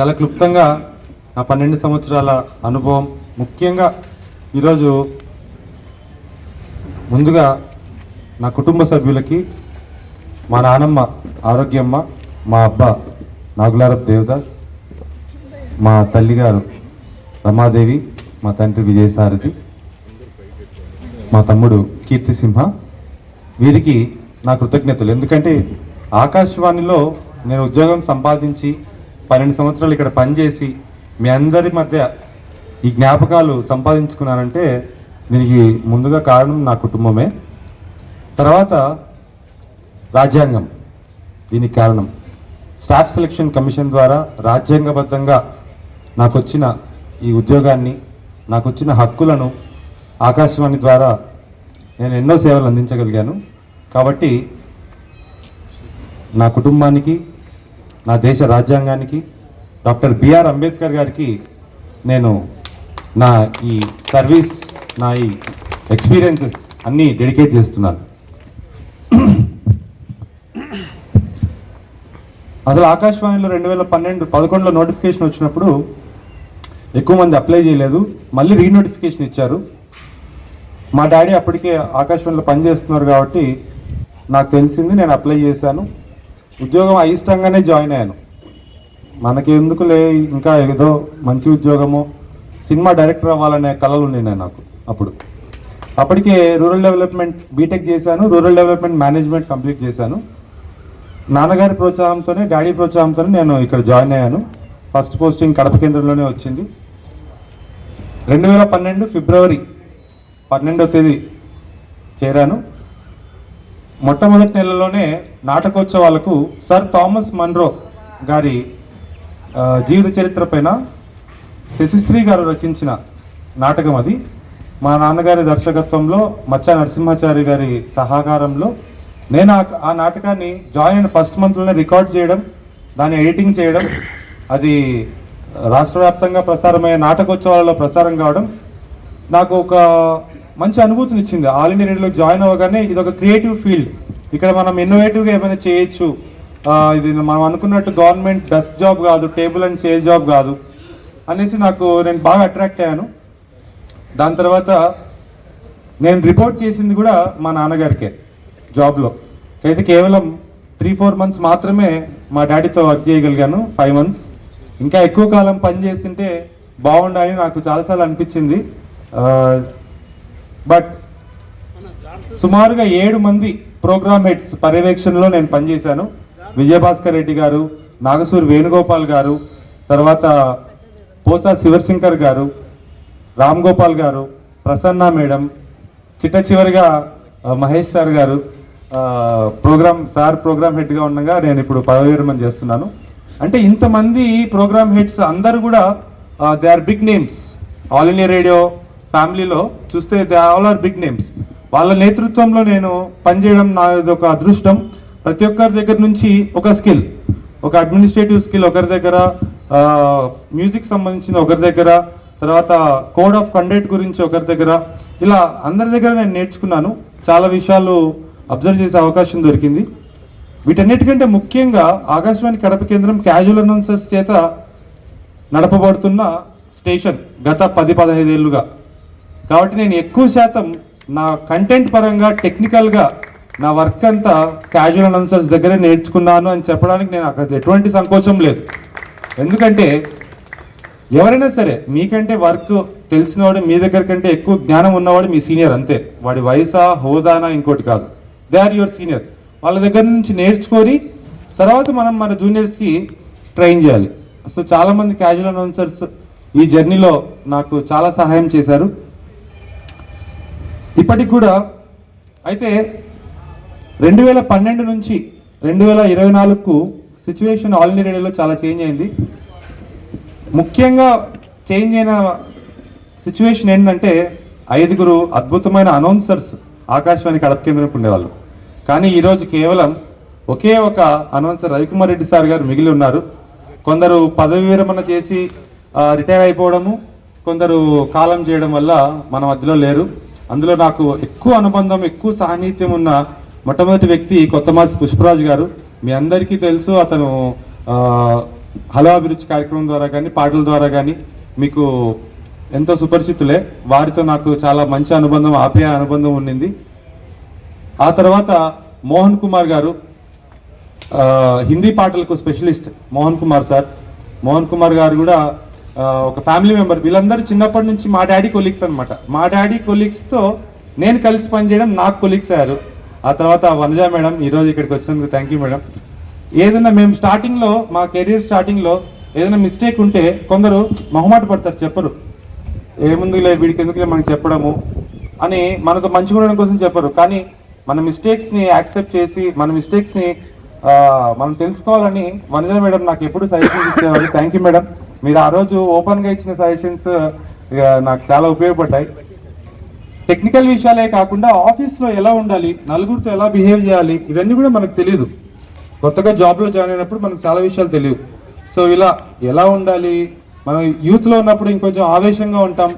చాలా క్లుప్తంగా నా పన్నెండు సంవత్సరాల అనుభవం. ముఖ్యంగా ఈరోజు ముందుగా నా కుటుంబ సభ్యులకి మా నానమ్మ ఆరోగ్యమ్మ మా అబ్బ నాగులారప్ దేవదాస్ మా తల్లిగారు రమాదేవి మా తండ్రి విజయసారథి మా తమ్ముడు కీర్తిసింహ. వీరికి నా కృతజ్ఞతలు. ఎందుకంటే ఆకాశవాణిలో నేను ఉద్యోగం సంపాదించి పన్నెండు సంవత్సరాలు ఇక్కడ పనిచేసి మీ అందరి మధ్య ఈ జ్ఞాపకాలు సంపాదించుకున్నానంటే దీనికి ముందుగా కారణం నా కుటుంబమే. తర్వాత రాజ్యాంగం దీనికి కారణం. స్టాఫ్ సెలక్షన్ కమిషన్ ద్వారా రాజ్యాంగబద్ధంగా నాకు వచ్చిన ఈ ఉద్యోగాన్ని నాకు వచ్చిన హక్కులను ఆకాశవాణి ద్వారా నేను ఎన్నో సేవలు అందించగలిగాను. కాబట్టి నా కుటుంబానికి నా దేశ రాజ్యాంగానికి డాక్టర్ బిఆర్ అంబేద్కర్ గారికి నేను నా ఈ సర్వీస్ నా ఈ ఎక్స్పీరియన్సెస్ అన్నీ డెడికేట్ చేస్తున్నాను. అసలు ఆకాశవాణిలో రెండు వేల పన్నెండు పదకొండులో నోటిఫికేషన్ వచ్చినప్పుడు ఎక్కువ మంది అప్లై చేయలేదు. మళ్ళీ రీనోటిఫికేషన్ ఇచ్చారు. మా డాడీ అప్పటికే ఆకాశవాణిలో పనిచేస్తున్నారు కాబట్టి నాకు తెలిసింది నేను అప్లై చేశాను. ఉద్యోగం అయిష్టంగానే జాయిన్ అయ్యాను. మనకి ఎందుకులే ఇంకా ఏదో మంచి ఉద్యోగము సినిమా డైరెక్టర్ అవ్వాలనే కళలు ఉన్నాయి నాకు అప్పుడు. అప్పటికే రూరల్ డెవలప్మెంట్ బీటెక్ చేశాను రూరల్ డెవలప్మెంట్ మేనేజ్మెంట్ కంప్లీట్ చేశాను. నాన్నగారి ప్రోత్సాహంతోనే డాడీ ప్రోత్సాహంతోనే నేను ఇక్కడ జాయిన్ అయ్యాను. ఫస్ట్ పోస్టింగ్ కడప కేంద్రంలోనే వచ్చింది. రెండు వేల పన్నెండు ఫిబ్రవరి పన్నెండో తేదీ చేరాను. మొట్టమొదటి నెలలోనే నాటకోత్సవాలకు సర్ థామస్ మన్రో గారి జీవిత చరిత్ర పైన శశిశ్రీ గారు రచించిన నాటకం అది. మా నాన్నగారి దర్శకత్వంలో మచ్చా నరసింహాచారి గారి సహకారంలో నేను ఆ- ఆ నాటకాన్ని జాయిన్ అయిన ఫస్ట్ మంత్లోనే రికార్డ్ చేయడం దాన్ని ఎడిటింగ్ చేయడం అది రాష్ట్ర వ్యాప్తంగా ప్రసారమయ్యే నాటకోత్సవాలలో ప్రసారం కావడం నాకు ఒక మంచి అనుభూతిని ఇచ్చింది. ఆల్ ఇండియా రేడియోలో జాయిన్ అవ్వగానే ఇది ఒక క్రియేటివ్ ఫీల్డ్ ఇక్కడ మనం ఇన్నోవేటివ్గా ఏమైనా చేయొచ్చు. ఇది మనం అనుకున్నట్టు గవర్నమెంట్ డెస్క్ జాబ్ కాదు టేబుల్ అండ్ చైర్ జాబ్ కాదు అనేసి నాకు నేను బాగా అట్రాక్ట్ అయ్యాను. దాని తర్వాత నేను రిపోర్ట్ చేసింది కూడా మా నాన్నగారికే జాబ్లో అయితే కేవలం త్రీ ఫోర్ మంత్స్ మాత్రమే మా డాడీతో వర్క్ చేయగలిగాను ఫైవ్ మంత్స్ ఇంకా ఎక్కువ కాలం పని చేస్తుంటే బాగుండాలని నాకు చాలాసార్లు అనిపించింది. బట్ సుమారుగా ఏడు మంది ప్రోగ్రామ్ హెడ్స్ పర్యవేక్షణలో నేను పనిచేశాను. విజయభాస్కర్ రెడ్డి గారు నాగసూరి వేణుగోపాల్ గారు తర్వాత పోసా శివశంకర్ గారు రామ్ గోపాల్ గారు ప్రసన్న మేడం చిట్ట చివరిగా Mahesh sir garu program sir program హెడ్గా ఉండగా నేను ఇప్పుడు పదవి విరమణ చేస్తున్నాను. అంటే ఇంతమంది ప్రోగ్రామ్ హెడ్స్ అందరూ కూడా they are big names. All India radio ఫ్యామిలీలో చూస్తే they all are big names. వాళ్ళ నేతృత్వంలో నేను పనిచేయడం నా ఒక అదృష్టం. ప్రతి ఒక్కరి దగ్గర నుంచి ఒక స్కిల్ ఒక అడ్మినిస్ట్రేటివ్ స్కిల్ ఒకరి దగ్గర మ్యూజిక్ సంబంధించిన ఒకరి దగ్గర తర్వాత కోడ్ ఆఫ్ కండక్ట్ గురించి ఒకరి దగ్గర. ఇలా అందరి దగ్గర నేను నేర్చుకున్నాను. చాలా విషయాలు అబ్జర్వ్ చేసే అవకాశం దొరికింది. వీటన్నిటికంటే ముఖ్యంగా ఆకాశవాణి కడప కేంద్రం క్యాజువల్ అనౌన్సర్స్ చేత నడపబడుతున్న స్టేషన్ గత పది పదహైదేళ్ళుగా కాబట్టి నేను ఎక్కువ శాతం నా కంటెంట్ పరంగా టెక్నికల్గా నా వర్క్ అంతా క్యాజువల్ అనౌన్సర్స్ దగ్గరే నేర్చుకున్నాను అని చెప్పడానికి నేను అక్కడ ఎటువంటి సంకోచం లేదు. ఎందుకంటే ఎవరైనా సరే మీకంటే వర్క్ తెలిసినవాడు మీ దగ్గర కంటే ఎక్కువ జ్ఞానం ఉన్నవాడు మీ సీనియర్ అంతే. వాడి వయసా హోదానా ఇంకోటి కాదు. దే ఆర్ యువర్ సీనియర్ వాళ్ళ దగ్గర నుంచి నేర్చుకొని తర్వాత మనం మన జూనియర్స్కి ట్రైన్ చేయాలి. సో చాలామంది క్యాజువల్ అనౌన్సర్స్ ఈ జర్నీలో నాకు చాలా సహాయం చేశారు. ఇప్పటికి కూడా అయితే రెండు వేల పన్నెండు నుంచి రెండు వేల ఇరవై నాలుగుకు సిచ్యువేషన్ ఆల్ ఇండియా రేడియోలో చాలా చేంజ్ అయింది. ముఖ్యంగా చేంజ్ అయిన సిచ్యువేషన్ ఏంటంటే ఐదుగురు అద్భుతమైన అనౌన్సర్స్ ఆకాశవాణి కడప కేంద్రం ఉండేవాళ్ళు. కానీ ఈరోజు కేవలం ఒకే ఒక అనౌన్సర్ రవికుమార్ రెడ్డి సార్ గారు మిగిలి ఉన్నారు. కొందరు పదవి విరమణ చేసి రిటైర్ అయిపోవడము కొందరు కాలం చేయడం వల్ల మన మధ్యలో లేరు. అందులో నాకు ఎక్కువ అనుబంధం ఎక్కువ సాన్నిహిత్యం ఉన్న మొట్టమొదటి వ్యక్తి కొత్తమాసి పుష్పరాజు గారు. మీ అందరికీ తెలుసు అతను హలో అభిరుచి కార్యక్రమం ద్వారా కానీ పాటల ద్వారా కానీ మీకు ఎంతో సుపరిచితులే. వారితో నాకు చాలా మంచి అనుబంధం ఆప్యాయ అనుబంధం ఉండింది. ఆ తర్వాత మోహన్ కుమార్ గారు హిందీ పాటలకు స్పెషలిస్ట్ మోహన్ కుమార్ సార్. మోహన్ కుమార్ గారు కూడా ఒక ఫ్యామిలీ మెంబర్ వీళ్ళందరూ చిన్నప్పటి నుంచి మా డాడీ కొలీగ్స్ అనమాట మా డాడీ కొలీగ్స్తో నేను కలిసి పనిచేయడం నాకు కొలీగ్స్ అయ్యారు. ఆ తర్వాత వనజ మేడం ఈరోజు ఇక్కడికి వచ్చినందుకు థ్యాంక్ యూ మేడం. ఏదైనా మేము స్టార్టింగ్లో మా కెరీర్ స్టార్టింగ్లో ఏదైనా మిస్టేక్ ఉంటే కొందరు మొహమాట పడతారు చెప్పరు. ఏముందిలే వీడికి ఎందుకులే మనకి చెప్పడము? అని మనతో మంచిగా ఉండడం కోసం చెప్పరు. కానీ మన మిస్టేక్స్ని యాక్సెప్ట్ చేసి మన మిస్టేక్స్ని మనం తెలుసుకోవాలని వనజ మేడం నాకు ఎప్పుడు సజెషన్ ఇచ్చేవారు థ్యాంక్ యూ మేడం మీరు ఆ రోజు ఓపెన్గా ఇచ్చిన సజెషన్స్ నాకు చాలా ఉపయోగపడ్డాయి. టెక్నికల్ విషయాలే కాకుండా ఆఫీస్లో ఎలా ఉండాలి నలుగురితో ఎలా బిహేవ్ చేయాలి ఇవన్నీ కూడా మనకు తెలియదు కొత్తగా జాబ్లో జాయిన్ అయినప్పుడు మనకు చాలా విషయాలు తెలియవు సో ఇలా ఎలా ఉండాలి మనం యూత్లో ఉన్నప్పుడు ఇంకొంచెం ఆవేశంగా ఉంటాం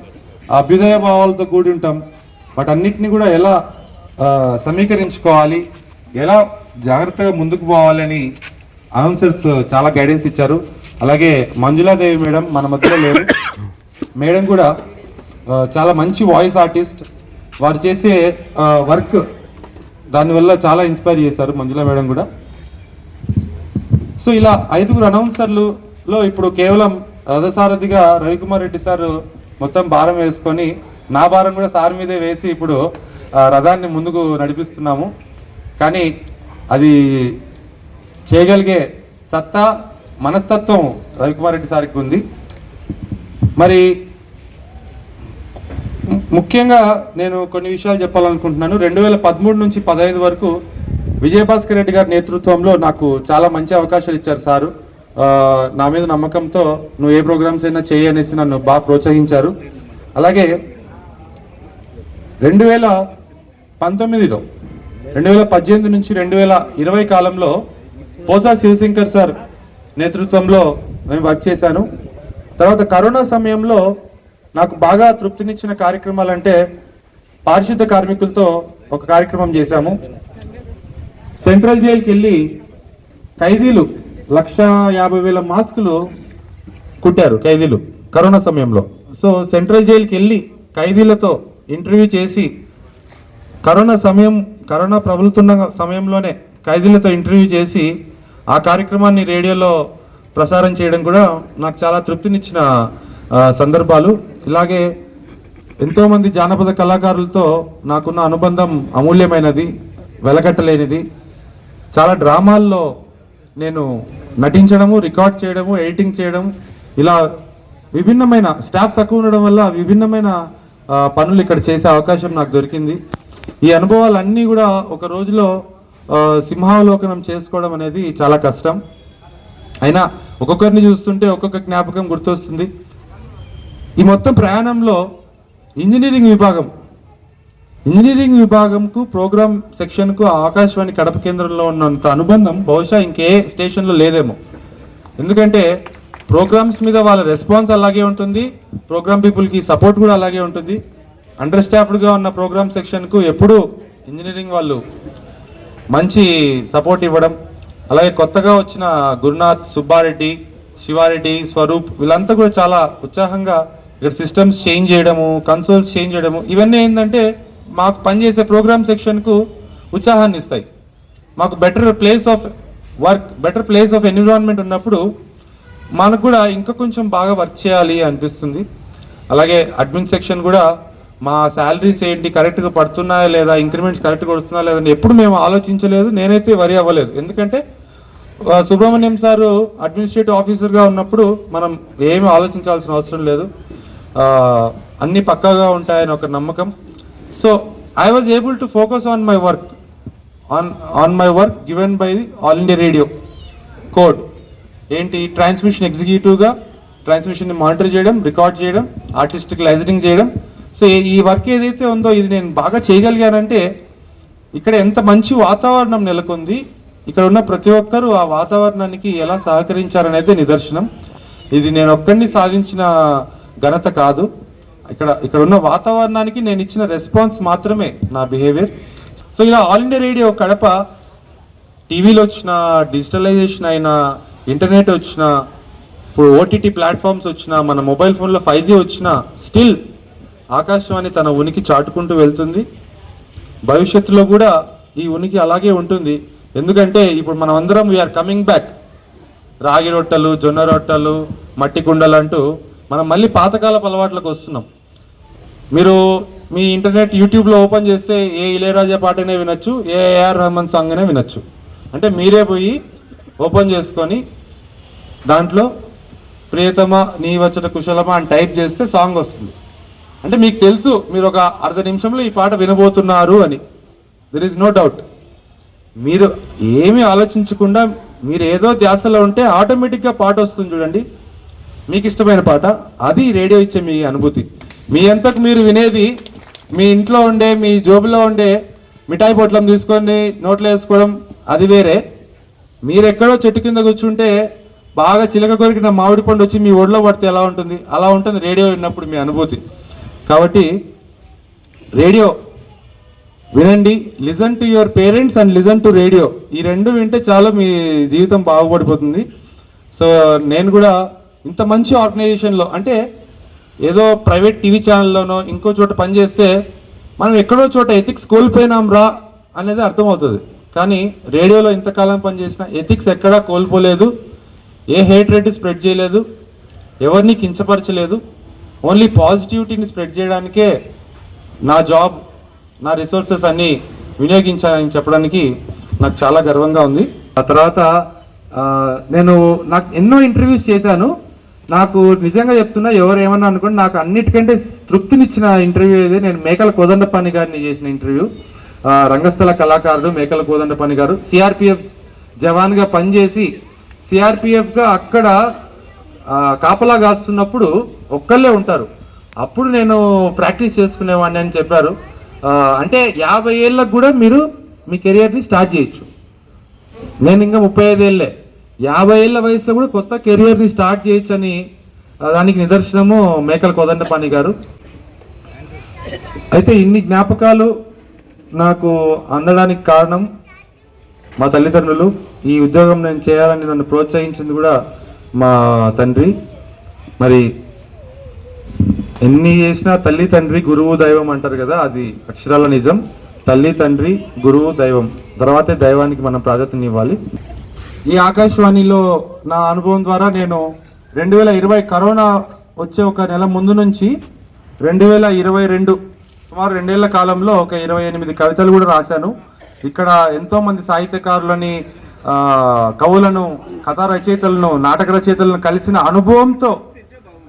అభ్యుదయ భావాలతో కూడి ఉంటాం వాటన్నిటిని కూడా ఎలా సమీకరించుకోవాలి ఎలా జాగ్రత్తగా ముందుకు పోవాలని అనౌన్సర్స్ చాలా గైడెన్స్ ఇచ్చారు. అలాగే మంజులాదేవి మేడం మన మధ్యలో లేరు. మేడం కూడా చాలా మంచి వాయిస్ ఆర్టిస్ట్ వారు చేసే వర్క్ దానివల్ల చాలా ఇన్స్పైర్ చేశారు మంజుల మేడం కూడా. సో ఇలా ఐదుగురు అనౌన్సర్లులో ఇప్పుడు కేవలం రథసారథిగా రవికుమార్ రెడ్డి సార్ మొత్తం భారం వేసుకొని నా భారం కూడా సార్ మీదే వేసి ఇప్పుడు రథాన్ని ముందుకు నడిపిస్తున్నాము. కానీ అది చేయగలిగే సత్తా మనస్తత్వం రవికుమార్ రెడ్డి సార్కి ఉంది. మరి ముఖ్యంగా నేను కొన్ని విషయాలు చెప్పాలనుకుంటున్నాను. రెండు వేల పదమూడు నుంచి పదహైదు వరకు విజయభాస్కర్ రెడ్డి గారి నేతృత్వంలో నాకు చాలా మంచి అవకాశాలు ఇచ్చారు సారు. నా మీద నమ్మకంతో నువ్వు ఏ ప్రోగ్రామ్స్ అయినా చేయి అనేసి నన్ను బాగా ప్రోత్సహించారు. అలాగే రెండు వేల పంతొమ్మిదిలో రెండు వేల పద్దెనిమిది నుంచి రెండు వేల ఇరవై కాలంలో పోసా శివశంకర్ సార్ నేతృత్వంలో నేను వర్క్ చేశాను. తర్వాత కరోనా సమయంలో నాకు బాగా తృప్తినిచ్చిన కార్యక్రమాలు అంటే పారిశుద్ధ కార్మికులతో ఒక కార్యక్రమం చేశాము. సెంట్రల్ జైలుకి వెళ్ళి ఖైదీలు లక్ష యాభై వేల మాస్కులు కుట్టారు ఖైదీలు కరోనా సమయంలో. సో సెంట్రల్ జైలుకి వెళ్ళి ఖైదీలతో ఇంటర్వ్యూ చేసి కరోనా సమయం కరోనా ప్రబలుతున్న సమయంలోనే ఖైదీలతో ఇంటర్వ్యూ చేసి ఆ కార్యక్రమాన్ని రేడియోలో ప్రసారం చేయడం కూడా నాకు చాలా తృప్తినిచ్చిన సందర్భాలు. ఇలాగే ఎంతోమంది జానపద కళాకారులతో నాకున్న అనుబంధం అమూల్యమైనది వెలగట్టలేనిది. చాలా డ్రామాల్లో నేను నటించడము రికార్డ్ చేయడము ఎడిటింగ్ చేయడం ఇలా విభిన్నమైన స్టాఫ్ తక్కువ ఉండడం వల్ల విభిన్నమైన పనులు ఇక్కడ చేసే అవకాశం నాకు దొరికింది. ఈ అనుభవాలన్నీ కూడా ఒక రోజులో సింహావలోకనం చేసుకోవడం అనేది చాలా కష్టం. అయినా ఒక్కొక్కరిని చూస్తుంటే ఒక్కొక్క జ్ఞాపకం గుర్తొస్తుంది. ఈ మొత్తం ప్రయాణంలో ఇంజనీరింగ్ విభాగం ఇంజనీరింగ్ విభాగంకు ప్రోగ్రామ్ సెక్షన్కు ఆకాశవాణి కడప కేంద్రంలో ఉన్నంత అనుబంధం బహుశా ఇంకే స్టేషన్లో లేదేమో. ఎందుకంటే ప్రోగ్రామ్స్ మీద వాళ్ళ రెస్పాన్స్ అలాగే ఉంటుంది ప్రోగ్రామ్ పీపుల్కి సపోర్ట్ కూడా అలాగే ఉంటుంది. అండర్ స్టాఫ్డ్గా ఉన్న ప్రోగ్రామ్ సెక్షన్కు ఎప్పుడూ ఇంజనీరింగ్ వాళ్ళు మంచి సపోర్ట్ ఇవ్వడం అలాగే కొత్తగా వచ్చిన గురునాథ్ సుబ్బారెడ్డి శివారెడ్డి స్వరూప్ వీళ్ళంతా కూడా చాలా ఉత్సాహంగా ఇక్కడ సిస్టమ్స్ చేంజ్ చేయడము కన్సోల్స్ చేంజ్ చేయడము ఇవన్నీ ఏంటంటే మాకు పనిచేసే ప్రోగ్రామ్ సెక్షన్కు ఉత్సాహాన్ని ఇస్తాయి. మాకు better place of work better place of environment ఉన్నప్పుడు మనకు కూడా ఇంకా కొంచెం బాగా వర్క్ చేయాలి అనిపిస్తుంది. అలాగే అడ్మిన్ సెక్షన్ కూడా మా శాలరీస్ ఏంటి కరెక్ట్గా పడుతున్నాయా లేదా ఇంక్రిమెంట్స్ కరెక్ట్గా వస్తున్నాయా లేదని ఎప్పుడు మేము ఆలోచించలేదు నేనైతే వరి అవ్వలేదు. ఎందుకంటే సుబ్రహ్మణ్యం సారు అడ్మినిస్ట్రేటివ్ ఆఫీసర్గా ఉన్నప్పుడు మనం ఏమి ఆలోచించాల్సిన అవసరం లేదు. అన్నీ పక్కాగా ఉంటాయని ఒక నమ్మకం. So I was able to focus on my work on on my work given by the All India Radio code ఏంటి ట్రాన్స్మిషన్ ఎగ్జిక్యూటివ్గా ట్రాన్స్మిషన్ని మానిటర్ చేయడం రికార్డ్ చేయడం ఆర్టిస్టిక్ లైజనింగ్ చేయడం సో ఈ- వర్క్ ఏదైతే ఉందో ఇది నేను బాగా చేయగలిగానంటే ఇక్కడ ఎంత మంచి వాతావరణం నెలకొంది ఇక్కడ ఉన్న ప్రతి ఒక్కరూ ఆ వాతావరణానికి ఎలా సహకరించారనేది నిదర్శనం. ఇది నేను ఒక్కడిని సాధించిన ఘనత కాదు. ఇక్కడ ఇక్కడ ఉన్న వాతావరణానికి నేను ఇచ్చిన రెస్పాన్స్ మాత్రమే నా బిహేవియర్. సో ఇలా ఆల్ ఇండియా రేడియో కడప టీవీలో వచ్చిన డిజిటలైజేషన్ అయినా ఇంటర్నెట్ వచ్చిన ఇప్పుడు ఓటీటీ ప్లాట్ఫామ్స్ వచ్చినా మన మొబైల్ ఫోన్లో ఫైవ్ జీ వచ్చినా స్టిల్ ఆకాశవాణి తన ఉనికి చాటుకుంటూ వెళ్తుంది. భవిష్యత్తులో కూడా ఈ ఉనికి అలాగే ఉంటుంది. ఎందుకంటే ఇప్పుడు మనం అందరం వీఆర్ కమింగ్ బ్యాక్ రాగి రొట్టెలు జొన్న రొట్టెలు మట్టి కుండలు అంటూ మనం మళ్ళీ పాతకాలపు అలవాట్లకు వస్తున్నాం. మీరు మీ ఇంటర్నెట్ యూట్యూబ్లో ఓపెన్ చేస్తే ఏ ఇళయరాజా పాటనే వినొచ్చు ఏ ఏఆర్ రహమాన్ సాంగ్ అనే వినొచ్చు. అంటే మీరే పోయి ఓపెన్ చేసుకొని దాంట్లో ప్రియతమ నీ వచ్చట కుశలమా అని టైప్ చేస్తే సాంగ్ వస్తుంది. అంటే మీకు తెలుసు మీరు ఒక అర్ధ నిమిషంలో ఈ పాట వినబోతున్నారు అని. దెర్ ఇస్ నో డౌట్ మీరు ఏమీ ఆలోచించకుండా మీరు ఏదో ధ్యాసలో ఉంటే ఆటోమేటిక్గా పాట వస్తుంది చూడండి. మీకు ఇష్టమైన పాట అది రేడియో ఇచ్చే మీ అనుభూతి. మీ అంతకు మీరు వినేది మీ ఇంట్లో ఉండే మీ జోబులో ఉండే మిఠాయి పొట్లం తీసుకొని నోట్లో వేసుకోవడం అది వేరే. మీరెక్కడో చెట్టు కింద కూర్చుంటే బాగా చిలక కొరికిన మామిడి పండు వచ్చి మీ ఒడిలో పడితే ఎలా ఉంటుంది? అలా ఉంటుంది రేడియో విన్నప్పుడు మీ అనుభూతి. కాబట్టి రేడియో. వినండి listen to your parents and listen to radio. ఈ రెండు వింటే చాలా మీ జీవితం బాగుపడిపోతుంది. సో నేను కూడా ఇంత మంచి ఆర్గనైజేషన్లో అంటే ఏదో ప్రైవేట్ టీవీ ఛానల్లోనో ఇంకో చోట పనిచేస్తే మనం ఎక్కడో చోట ఎథిక్స్ కోల్పోయినాం రా అనేది అర్థమవుతుంది. కానీ రేడియోలో ఇంతకాలం పనిచేసిన ఎథిక్స్ ఎక్కడా కోల్పోలేదు. ఏ హేట్ రేట్ స్ప్రెడ్ చేయలేదు. ఎవరిని కించపరచలేదు. ఓన్లీ పాజిటివిటీని స్ప్రెడ్ చేయడానికే నా జాబ్ నా రిసోర్సెస్ అన్నీ వినియోగించాలని చెప్పడానికి నాకు చాలా గర్వంగా ఉంది. ఆ తర్వాత నేను నాకు ఎన్నో ఇంటర్వ్యూస్ చేశాను. నాకు నిజంగా చెప్తున్నా ఎవరు ఏమన్నా అనుకోండి నాకు అన్నిటికంటే తృప్తినిచ్చిన ఇంటర్వ్యూ ఇది. నేను మేకల కోదండపాణి గారిని చేసిన ఇంటర్వ్యూ. రంగస్థల కళాకారుడు మేకల కోదండపాణి గారు. సిఆర్పిఎఫ్ జవాన్గా పనిచేసి సిఆర్పిఎఫ్గా అక్కడ కాపలా కాస్తున్నప్పుడు ఒక్కళ్ళే ఉంటారు. అప్పుడు నేను ప్రాక్టీస్ చేసుకునేవాడిని అని చెప్పారు. అంటే యాభై ఏళ్ళకు కూడా మీరు మీ కెరియర్ని స్టార్ట్ చేయొచ్చు. నేను ఇంకా ముప్పై ఐదు ఏళ్ళే. యాభై ఏళ్ళ వయసులో కూడా కొత్త కెరియర్ని స్టార్ట్ చేయొచ్చు అని దానికి నిదర్శనము మేకల కోదండపాణి గారు. అయితే ఇన్ని జ్ఞాపకాలు నాకు అందడానికి కారణం మా తల్లిదండ్రులు. ఈ ఉద్యోగం నేను చేయాలని నన్ను ప్రోత్సహించింది కూడా మా తండ్రి. మరి ఎన్ని చేసినా తల్లి తండ్రి గురువు దైవం అంటారు కదా అది అక్షరాల నిజం. తల్లి తండ్రి గురువు దైవం. తర్వాతే దైవానికి మనం ప్రాధాన్యత ఇవ్వాలి. ఈ ఆకాశవాణిలో నా అనుభవం ద్వారా నేను రెండు వేల ఇరవై కరోనా వచ్చే ఒక నెల ముందు నుంచి రెండు వేల ఇరవై రెండు సుమారు రెండేళ్ళ కాలంలో ఒక ఇరవై ఎనిమిది కవితలు కూడా రాశాను. ఇక్కడ ఎంతోమంది సాహిత్యకారులని కవులను కథా రచయితలను నాటక రచయితలను కలిసిన అనుభవంతో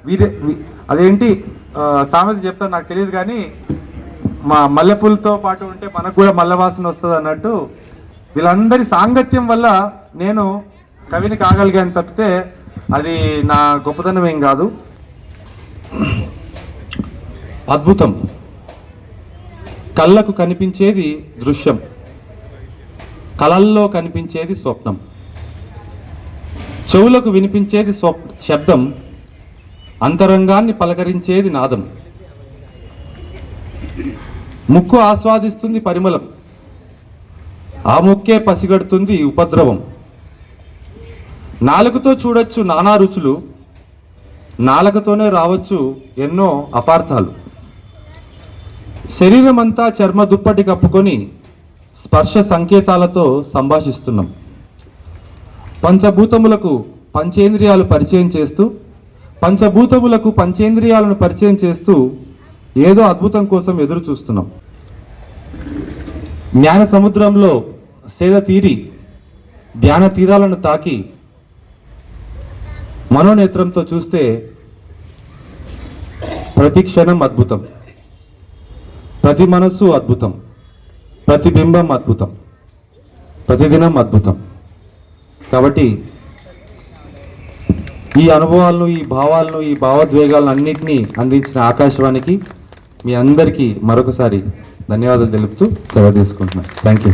వీరే అదేంటి సామెత చెప్తాను నాకు తెలియదు కానీ మా మల్లెపూలతో పాటు ఉంటే మనకు కూడా మల్లెవాసన వస్తుంది అన్నట్టు వీళ్ళందరి సాంగత్యం వల్ల నేను కవిని కాగలిగాను తప్పితే అది నా గొప్పతనం ఏం కాదు. అద్భుతం. కళ్ళకు కనిపించేది దృశ్యం. కళల్లో కనిపించేది స్వప్నం. చెవులకు వినిపించేది స్వప్ శబ్దం అంతరంగాన్ని పలకరించేది నాదం. ముక్కు ఆస్వాదిస్తుంది పరిమళం. ఆ ముక్కే పసిగడుతుంది ఉపద్రవం. నాలుగుతో చూడొచ్చు నానా రుచులు నాలుకతోనే రావచ్చు ఎన్నో అపార్థాలు. శరీరమంతా చర్మ దుప్పటి కప్పుకొని స్పర్శ సంకేతాలతో సంభాషిస్తున్నాం. పంచభూతములకు పంచేంద్రియాలు పరిచయం చేస్తూ పంచభూతములకు పంచేంద్రియాలను పరిచయం చేస్తూ ఏదో అద్భుతం కోసం ఎదురు చూస్తున్నాం జ్ఞాన సముద్రంలో సేద తీరి ధ్యాన తీరాలను తాకి మనోనేత్రంతో చూస్తే ప్రతి క్షణం అద్భుతం. ప్రతి మనస్సు అద్భుతం. ప్రతిబింబం అద్భుతం. ప్రతిదినం అద్భుతం. కాబట్టి ఈ అనుభవాలను ఈ భావాలను ఈ భావోద్వేగాలను అన్నింటినీ అందించిన ఆకాశవాణికి మీ అందరికీ మరొకసారి ధన్యవాదాలు తెలుపుతూ సెలవు తీసుకుంటున్నాను. Thank you